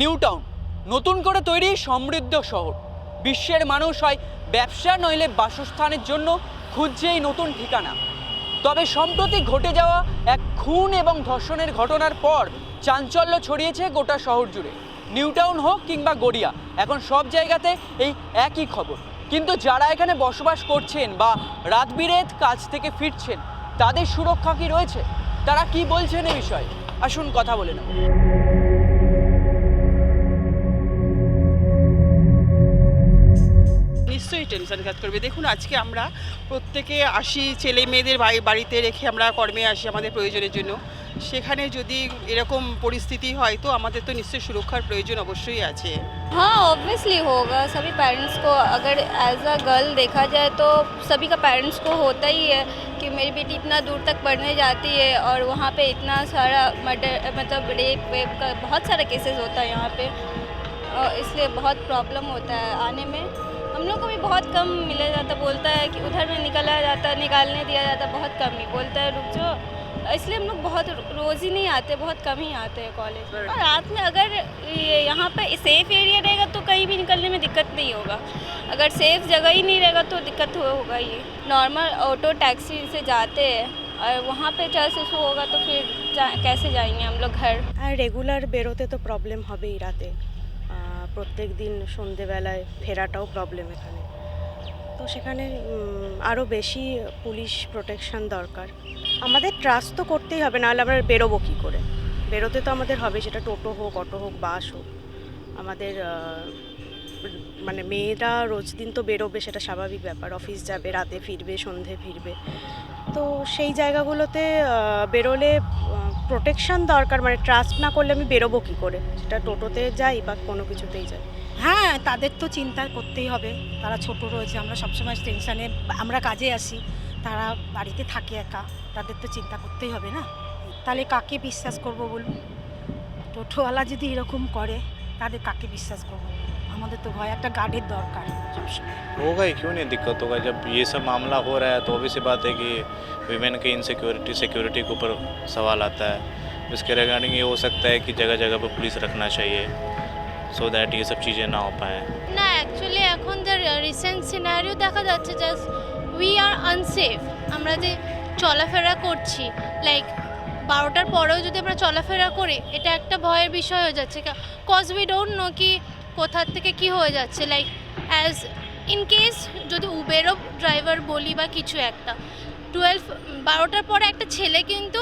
New town. নতুন করে তৈরি সমৃদ্ধ শহর। বিশ্বের মানুষ হয় ব্যবসা নইলে বাসস্থানের জন্য খুঁজছে এই নতুন ঠিকানা। তবে সম্প্রতি ঘটে যাওয়া এক খুন এবং ধর্ষণের ঘটনার পর চাঞ্চল্য ছড়িয়েছে গোটা শহর জুড়ে। নিউ টাউন হোক কিংবা গড়িয়া, এখন সব জায়গাতে এই একই খবর। কিন্তু যারা এখানে বসবাস করছেন বা রাত বিরেত কাজ থেকে ফিরছেন, তাদের সুরক্ষা কি রয়েছে? তারা কি বলছেন এ বিষয়ে? আসুন কথা বলে নেব। টেনশন কাজ করবে দেখুন আজকে আমরা প্রত্যেকে আসি ছেলে মেয়েদের বাড়ি বাড়িতে রেখে আমরা কর্মে আসি আমাদের প্রয়োজনের জন্য সেখানে যদি এরকম পরিস্থিতি হয় তো আমাদের তো নিশ্চয়ই সুরক্ষার প্রয়োজন অবশ্যই আছে हाँ ऑब्वियसली होगा सभी पेरेंट्स को अगर एज अ गर्ल देखा जाए तो सभी का पेरेंट्स को होता ही है कि मेरी बेटी इतना दूर तक पढ़ने जाती है और वहाँ पे इतना सारा मर्डर मतलब रेप वेप का बहुत सारा केसेस होता है यहाँ पे और इसलिए बहुत प्रॉब्लम होता है आने में हम लोग को भी बहुत कम मिला जाता बोलता है कि उधर में निकला जाता निकालने दिया जाता बहुत कम ही बोलता है रुक जाओ इसलिए हम लोग बहुत रोज़ ही नहीं आते बहुत कम ही आते हैं कॉलेज और रात में अगर ये यहाँ पे सेफ एरिया रहेगा तो कहीं भी निकलने में दिक्कत नहीं होगा अगर सेफ जगह ही नहीं रहेगा तो दिक्कत हो- होगा ही नॉर्मल ऑटो टैक्सी से जाते हैं और वहाँ पे चाहे शिशु होगा तो फिर जा, कैसे जाएंगे हम लोग घर আর রেগুলার বেরোতে তো প্রবলেম হবেই রাতে প্রত্যেক দিন সন্ধেবেলায় ফেরাটাও প্রবলেম এখানে। তো সেখানে আরও বেশি পুলিশ প্রোটেকশন দরকার। আমাদের ট্রাস্ট তো করতেই হবে, নাহলে আমরা বেরোবো কী করে? বেরোতে তো আমাদের হবে, সেটা টোটো হোক, অটো হোক, বাস হোক। আমাদের মানে মেয়েরা রোজ দিন তো বেরোবে, সেটা স্বাভাবিক ব্যাপার। অফিস যাবে, রাতে ফিরবে, সন্ধে ফিরবে। তো সেই জায়গাগুলোতে বেরোলে প্রোটেকশন দরকার মানে ট্রাস্ট না করলে আমি বেরোবো কী করে? সেটা টোটোতে যাই বা কোনো কিছুতেই যাই। হ্যাঁ তাদের তো চিন্তা করতেই হবে। তারা ছোট রয়েছে, আমরা সবসময় টেনশানে আমরা কাজে আসি। তারা বাড়িতে থাকে একা, তাদের তো চিন্তা করতেই হবে না? তাহলে কাকে বিশ্বাস করব বলুন? টোটোওয়ালা যদি এরকম করে, তাদের কাকে বিশ্বাস করব? আমাদের তো ভয় একটা গার্ডের দরকার সবসময় होगा ही क्यों नहीं दिक्कत होगा जब ये सब मामला हो रहा है तो obvious सी बात है कि वीमेन की इनसिक्योरिटी सिक्योरिटी के ऊपर सवाल आता है इसके रिगार्डिंग ये हो सकता है कि जगह जगह पर पुलिस रखना चाहिए सो दैट ये सब चीज़ें ना हो पाएँ না অ্যাকচুয়ালি এখন যা রিসেন্ট সিনারিও দেখা যাচ্ছে জাস্ট উই আর আনসেফ আমরা যে চলাফেরা করছি লাইক বারোটার পরেও যদি আমরা চলাফেরা করি এটা একটা ভয়ের বিষয় হয়ে যাচ্ছে কজ উই ডোন্ট নো কি কোথার থেকে কি হয়ে যাচ্ছে? লাইক অ্যাজ ইন কেস যদি উবেরও ড্রাইভার বলি বা কিছু একটা টুয়েলভ বারোটার পরে একটা ছেলে কিন্তু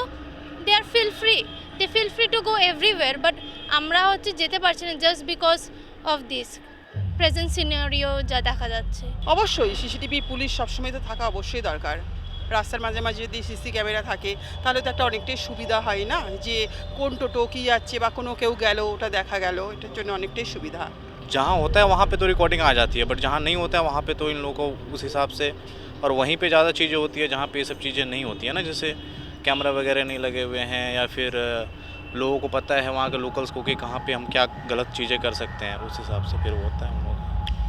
they are feel free they feel free to go everywhere but আমরা হচ্ছে যেতে পারছি না just because of this present scenario যা দেখা যাচ্ছে। অবশ্যই সিসিটিভি পুলিশ সবসময় তো থাকা অবশ্যই দরকার। রাস্তার মাঝে মাঝে যদি সিসি ক্যামেরা থাকে, তাহলে তো একটা অনেকটাই সুবিধা হয় না? যে কোন টোটো কী যাচ্ছে বা কোনো কেউ গেল, ওটা দেখা গেল, এটার জন্য অনেকটাই সুবিধা। जहाँ होता है वहाँ पे तो रिकॉर्डिंग आ जाती है बट जहाँ नहीं होता है वहाँ पे तो इन लोगों को उस हिसाब से और वहीं पे ज़्यादा चीज़ें होती है जहाँ पे ये सब चीज़ें नहीं होती है ना जैसे कैमरा वगैरह नहीं लगे हुए हैं या फिर अ, लोगों को पता है वहाँ के लोकल्स को कि कहाँ पे हम क्या गलत चीज़ें कर सकते हैं उस हिसाब से फिर वो होता है हम लोग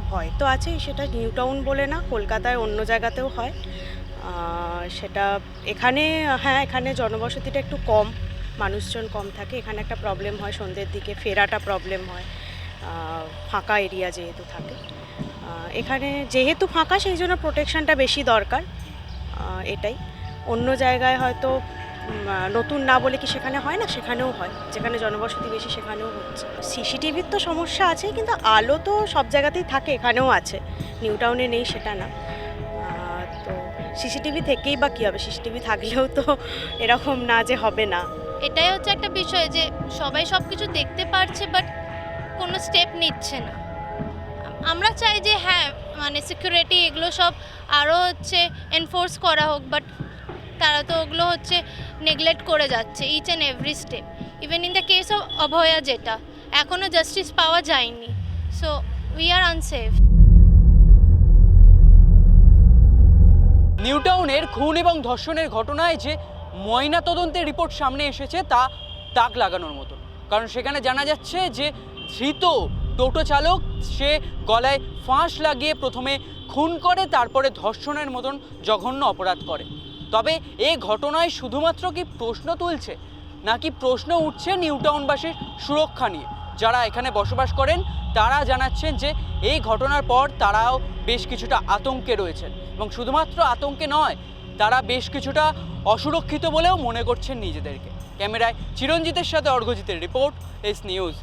ভয় তো আছেই সেটা নিউ টাউন বলে না কলকাতায় অন্য জায়গাতেও হয় আহ, সেটা এখানে হ্যাঁ এখানে জনবসতিটা একটু কম মানুষজন কম থাকে এখানে একটা প্রবলেম হয় সন্ধ্যের দিকে ফেরাটা প্রবলেম হয় আহ, ফাঁকা এরিয়া যেহেতু থাকে। এখানে যেহেতু ফাঁকা, সেই জন্য প্রোটেকশনটা বেশি দরকার। এটাই। অন্য জায়গায় হয়তো নতুন না বলে কি সেখানে হয় না? সেখানেও হয়। যেখানে জনবসতি বেশি, সেখানেও হচ্ছে। সিসিটিভির তো সমস্যা আছে, কিন্তু আলো তো সব জায়গাতেই থাকে, এখানেও আছে। নিউ টাউনে নেই, সেটা না। তো সিসিটিভি থেকেই বা কী হবে? সিসিটিভি থাকলেও তো এরকম না যে হবে না। এটাই হচ্ছে একটা বিষয় যে সবাই সব কিছু দেখতে পারছে বাট কোনো স্টেপ নিচ্ছে না। আমরা চাই যে হ্যাঁ মানে সিকিউরিটি এগুলো সব আরও হচ্ছে এনফোর্স করা হোক বাট তারা তো ওগুলো হচ্ছে নেগলেক্ট করে যাচ্ছে each and every step even in the case of Abhaya যেটা এখনও জাস্টিস পাওয়া যায়নি। সো উই আর আনসেফ নিউটাউনের খুন এবং ধর্ষণের ঘটনায় যে ময়না তদন্তের রিপোর্ট সামনে এসেছে, তা তাক লাগানোর মতো কারণ সেখানে জানা যাচ্ছে যে ধৃত টোটো চালক, সে গলায় ফাঁস লাগিয়ে প্রথমে খুন করে, তারপরে ধর্ষণের মতন জঘন্য অপরাধ করে। তবে এই ঘটনায় শুধুমাত্র কি প্রশ্ন তুলছে, নাকি প্রশ্ন উঠছে নিউ টাউনবাসীর সুরক্ষা নিয়ে? যারা এখানে বসবাস করেন, তারা জানাচ্ছেন যে এই ঘটনার পর তারাও বেশ কিছুটা আতঙ্কে রয়েছেন। এবং শুধুমাত্র আতঙ্কে নয়, তারা বেশ কিছুটা অসুরক্ষিত বলেও মনে করছেন নিজেদেরকে। ক্যামেরায় চিরঞ্জিতের সাথে অর্ঘজিতের রিপোর্ট, এস নিউজ।